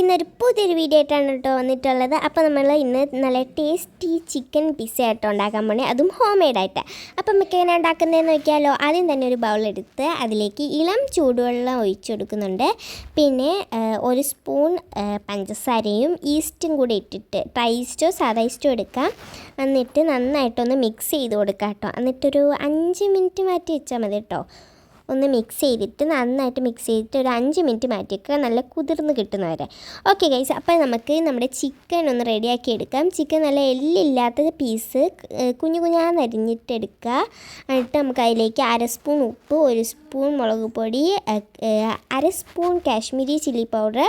ഇന്നൊരു പുതിയൊരു വീഡിയോ ആയിട്ടാണ് കേട്ടോ വന്നിട്ടുള്ളത്. അപ്പോൾ നമ്മൾ ഇന്ന് നല്ല ടേസ്റ്റി ചിക്കൻ പിസ്സ ആയിട്ട് ഉണ്ടാക്കാൻ പോണേ. അതും ഹോം മെയ്ഡായിട്ട് അപ്പം നമുക്ക് എങ്ങനെ ഉണ്ടാക്കുന്നതെന്ന് നോക്കിയാലോ ആദ്യം തന്നെ ഒരു ബൗളെടുത്ത് അതിലേക്ക് ഇളം ചൂടുവെള്ളം ഒഴിച്ചു കൊടുക്കുന്നുണ്ട്. പിന്നെ ഒരു സ്പൂൺ പഞ്ചസാരയും ഈസ്റ്റും കൂടി ഇട്ടിട്ട് ഡ്രൈ ഈസ്റ്റോ സാധാ ഈസ്റ്റോ എടുക്കാം. എന്നിട്ട് നന്നായിട്ടൊന്ന് മിക്സ് ചെയ്ത് കൊടുക്കാം കേട്ടോ. എന്നിട്ടൊരു അഞ്ച് മിനിറ്റ് മാറ്റി വെച്ചാൽ മതി കേട്ടോ. ഒന്ന് മിക്സ് ചെയ്തിട്ട് നന്നായിട്ട് മിക്സ് ചെയ്തിട്ട് ഒരു അഞ്ച് മിനിറ്റ് മാറ്റി വെക്കുക നല്ല കുതിർന്ന് കിട്ടുന്ന വരെ. ഓക്കെ ഗൈസ് അപ്പോൾ നമുക്ക് നമ്മുടെ ചിക്കൻ ഒന്ന് റെഡിയാക്കി എടുക്കാം. ചിക്കൻ നല്ല എല്ലില്ലാത്ത പീസ് കുഞ്ഞു കുഞ്ഞാന്ന് അരിഞ്ഞിട്ട് എടുക്കുക. എന്നിട്ട് നമുക്ക് അതിലേക്ക് അര സ്പൂൺ ഉപ്പ് ഒരു സ്പൂൺ മുളക് പൊടി അര സ്പൂൺ കാശ്മീരി ചില്ലി പൗഡർ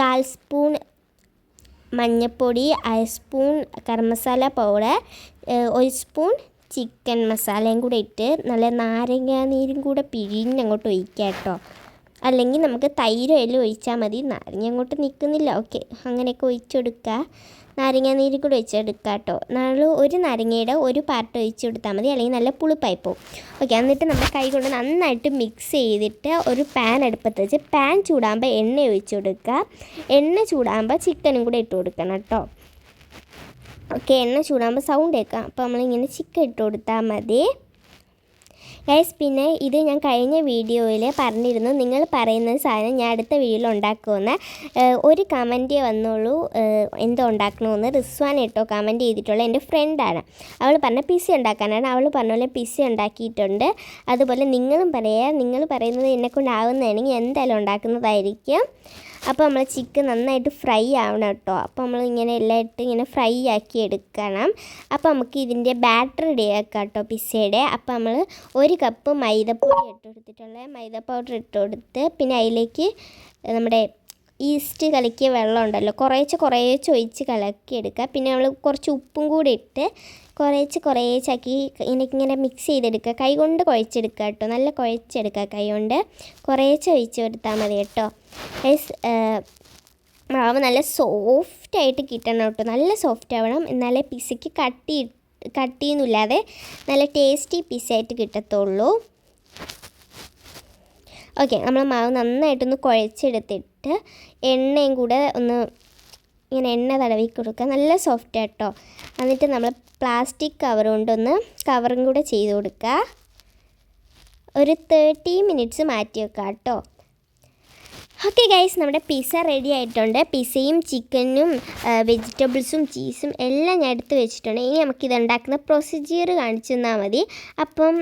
കാൽ സ്പൂൺ മഞ്ഞൾപ്പൊടി അര സ്പൂൺ ഗരം പൗഡർ ഒരു സ്പൂൺ ചിക്കൻ മസാലയും കൂടെ ഇട്ട് നല്ല നാരങ്ങ നീരും കൂടെ പിഴിഞ്ഞ് അങ്ങോട്ട് ഒഴിക്കുക കേട്ടോ. അല്ലെങ്കിൽ നമുക്ക് തൈരോ എല്ലാം ഒഴിച്ചാൽ മതി. നാരങ്ങ അങ്ങോട്ട് നിൽക്കുന്നില്ല. ഓക്കെ. അങ്ങനെയൊക്കെ ഒഴിച്ചെടുക്കുക. നാരങ്ങ നീര് കൂടെ ഒഴിച്ചെടുക്കുക കേട്ടോ. നമ്മൾ ഒരു നാരങ്ങയുടെ ഒരു പാർട്ട് ഒഴിച്ചു കൊടുത്താൽ മതി. അല്ലെങ്കിൽ നല്ല പുളിപ്പായി പോകും ഓക്കെ. എന്നിട്ട് നമ്മൾ കൈ കൊണ്ട് നന്നായിട്ട് മിക്സ് ചെയ്തിട്ട് ഒരു പാൻ അടുപ്പത്ത് വെച്ച് പാൻ ചൂടാകുമ്പോൾ എണ്ണ ഒഴിച്ചു കൊടുക്കുക. എണ്ണ ചൂടാകുമ്പോൾ ചിക്കനും കൂടെ ഇട്ട് കൊടുക്കണം കേട്ടോ. ഓക്കെ എണ്ണ ചൂടാകുമ്പോൾ സൗണ്ട് കേൾക്കാം. അപ്പോൾ നമ്മളിങ്ങനെ ചിക്കൻ ഇട്ട് കൊടുത്താൽ മതി. ഗൈസ് പിന്നെ ഇത് ഞാൻ കഴിഞ്ഞ വീഡിയോയിൽ പറഞ്ഞിരുന്നു. നിങ്ങൾ പറയുന്ന സാധനം ഞാൻ അടുത്ത വീഡിയോയിൽ ഉണ്ടാക്കുമെന്ന്. ഒരു കമന്റേ വന്നുള്ളൂ. എന്തോ ഉണ്ടാക്കണമെന്ന് റിസ്വാൻ ഇട്ടോ കമന്റ് ചെയ്തിട്ടുള്ള എന്റെ ഫ്രണ്ടാണ് അവൾ പറഞ്ഞ പിസി ഉണ്ടാക്കാനാണ്. അവൾ പറഞ്ഞ പോലെ പിസി ഉണ്ടാക്കിയിട്ടുണ്ട്. അതുപോലെ നിങ്ങളും പറയുക നിങ്ങൾ പറയുന്നത് എന്നെക്കൊണ്ടാവുന്നതാണെങ്കിൽ എന്തായാലും ഉണ്ടാക്കുന്നതായിരിക്കും. അപ്പോൾ നമ്മൾ ചിക്കൻ നന്നായിട്ട് ഫ്രൈ ആവണം കേട്ടോ. അപ്പോൾ നമ്മൾ ഇങ്ങനെ എല്ലാം ഇട്ട് ഇങ്ങനെ ഫ്രൈ ആക്കി എടുക്കണം. അപ്പോൾ നമുക്ക് ഇതിന്റെ ബാറ്റർ റെഡിയാക്കാം കേട്ടോ പിസ്സയുടെ. അപ്പോൾ നമ്മൾ ഒരു കപ്പ് മൈദപ്പൊടി ഇട്ട് കൊടുത്തിട്ടുള്ള മൈദ പൗഡർ ഇട്ട് കൊടുത്ത് പിന്നെ അതിലേക്ക് നമ്മുടെ ഈസ്റ്റ് കലക്കിയ വെള്ളം ഉണ്ടല്ലോ കുറേച്ച് കുറേച്ച് ഒഴിച്ച് കലക്കി എടുക്കുക പിന്നെ നമ്മൾ കുറച്ച് ഉപ്പും കൂടി ഇട്ട് കുറേച്ച് കുറേച്ചാക്കി ഇങ്ങനെ ഇങ്ങനെ മിക്സ് ചെയ്തെടുക്കുക. കൈ കൊണ്ട് കുഴച്ചെടുക്കുക കേട്ടോ. നല്ല കുഴച്ചെടുക്കുക കൈ കൊണ്ട്. കുറേച്ച് ഒഴിച്ച് കൊടുത്താൽ മതി കേട്ടോ. മാവ് നല്ല സോഫ്റ്റായിട്ട് കിട്ടണം കേട്ടോ. നല്ല സോഫ്റ്റ് ആവണം. എന്നാലേ പിസയ്ക്ക് കട്ടി കട്ടിയൊന്നുമില്ലാതെ നല്ല ടേസ്റ്റി പിസ്സയായിട്ട് കിട്ടത്തുള്ളൂ. ഓക്കെ നമ്മൾ മാവ് നന്നായിട്ടൊന്ന് കുഴച്ചെടുത്തിട്ട് എണ്ണയും കൂടെ ഒന്ന് ഇങ്ങനെ എണ്ണ തടവി കൊടുക്കുക. നല്ല സോഫ്റ്റ് ആട്ടോ. എന്നിട്ട് നമ്മൾ പ്ലാസ്റ്റിക് കവർ കൊണ്ടൊന്ന് കവറും കൂടെ ചെയ്ത് കൊടുക്കുക. ഒരു തേർട്ടി മിനിറ്റ്സ് മാറ്റി വെക്കുക കേട്ടോ. ഓക്കെ ഗൈസ് നമ്മുടെ പിസ്സ റെഡി ആയിട്ടുണ്ട്. പിസ്സയും ചിക്കനും വെജിറ്റബിൾസും ചീസും എല്ലാം ഞാൻ എടുത്ത് വെച്ചിട്ടുണ്ട്. ഇനി നമുക്കിത് ഉണ്ടാക്കുന്ന പ്രൊസീജിയർ കാണിച്ചു തന്നാൽ മതി. അപ്പം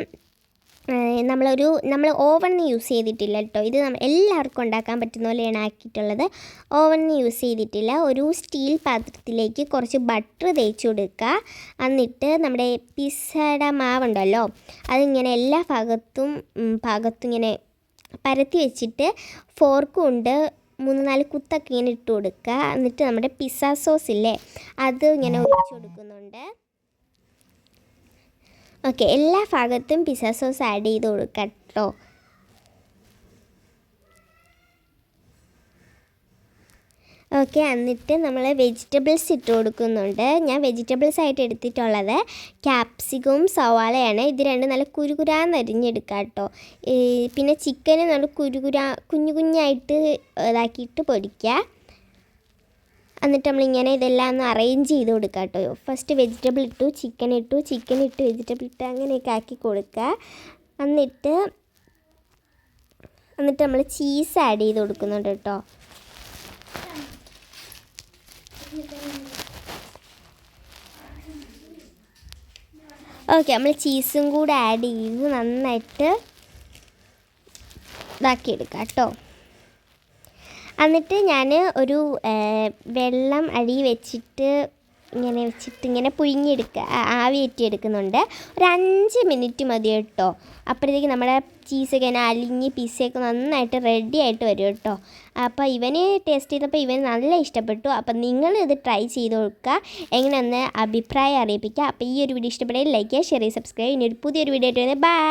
നമ്മളൊരു നമ്മൾ ഓവൺ യൂസ് ചെയ്തിട്ടില്ല കേട്ടോ. ഇത് എല്ലാവർക്കും ഉണ്ടാക്കാൻ പറ്റുന്ന പോലെയാണ് ആക്കിയിട്ടുള്ളത്. ഓവൺ യൂസ് ചെയ്തിട്ടില്ല. ഒരു സ്റ്റീൽ പാത്രത്തിലേക്ക് കുറച്ച് ബട്ടർ തേച്ച് കൊടുക്കുക എന്നിട്ട് നമ്മുടെ പിസ്സയുടെ മാവുണ്ടല്ലോ അതിങ്ങനെ എല്ലാ ഭാഗത്തും ഭാഗത്തും ഇങ്ങനെ പരത്തി വെച്ചിട്ട് ഫോർക്ക് കൊണ്ട് മൂന്ന് നാല് കുത്തൊക്കെ ഇങ്ങനെ ഇട്ട് കൊടുക്കുക എന്നിട്ട് നമ്മുടെ പിസ്സ സോസ് ഇല്ലേ അത് ഇങ്ങനെ ഒഴിച്ചു കൊടുക്കുന്നുണ്ട്. ഓക്കെ എല്ലാ ഭാഗത്തും പിസ്സ സോസ് ആഡ് ചെയ്ത് കൊടുക്കട്ടോ കേട്ടോ. ഓക്കെ എന്നിട്ട് നമ്മൾ വെജിറ്റബിൾസ് ഇട്ട് കൊടുക്കുന്നുണ്ട്. ഞാൻ വെജിറ്റബിൾസ് ആയിട്ട് എടുത്തിട്ടുള്ളത് ക്യാപ്സിക്കവും സവാളയാണ്. ഇത് രണ്ട് നല്ല കുരുകുരാന്ന് അരിഞ്ഞെടുക്കുക കേട്ടോ. പിന്നെ ചിക്കന് നല്ല കുരുകുരാ കുഞ്ഞു കുഞ്ഞായിട്ട് ഇതാക്കിയിട്ട് പൊരിക്കുക എന്നിട്ട് നമ്മളിങ്ങനെ ഇതെല്ലാം ഒന്ന് അറേഞ്ച് ചെയ്ത് കൊടുക്കുക കേട്ടോ ഫസ്റ്റ് വെജിറ്റബിൾ ഇട്ടു ചിക്കൻ ഇട്ടു ചിക്കൻ ഇട്ട് വെജിറ്റബിൾ ഇട്ട് അങ്ങനെയൊക്കെ ആക്കി കൊടുക്കുക എന്നിട്ട് എന്നിട്ട് നമ്മൾ ചീസ് ആഡ് ചെയ്ത് കൊടുക്കുന്നുണ്ട് കേട്ടോ ഓക്കെ നമ്മൾ ചീസും കൂടെ ആഡ് ചെയ്ത് നന്നായിട്ട് ഇതാക്കിയെടുക്കാം കേട്ടോ എന്നിട്ട് ഞാൻ ഒരു വെള്ളം അടി വെച്ചിട്ട് ഇങ്ങനെ വെച്ചിട്ട് ഇങ്ങനെ പുഴുങ്ങിയെടുക്കുക ആവി എടുക്കുന്നുണ്ട് ഒരു അഞ്ച് മിനിറ്റ് മതി കേട്ടോ. അപ്പോഴത്തേക്ക് നമ്മുടെ ചീസൊക്കെ ഇങ്ങനെ അലിഞ്ഞ് പീസയൊക്കെ നന്നായിട്ട് റെഡി ആയിട്ട് വരും കേട്ടോ. അപ്പോൾ ഇവന് ടേസ്റ്റ് ചെയ്തപ്പോൾ ഇവന് നല്ല ഇഷ്ടപ്പെട്ടു. അപ്പോൾ നിങ്ങൾ ഇത് ട്രൈ ചെയ്ത് കൊടുക്കുക എങ്ങനെയൊന്ന് അഭിപ്രായം അറിയിപ്പിക്കുക. അപ്പോൾ ഈ ഒരു വീഡിയോ ഇഷ്ടപ്പെടുകയും ലൈക്ക് ചെയ്യുക ഷെയർ ചെയ്യുക സബ്സ്ക്രൈബ് ഇനി ഒരു പുതിയൊരു വീഡിയോ ആയിട്ട് വരുന്നത്. ബൈ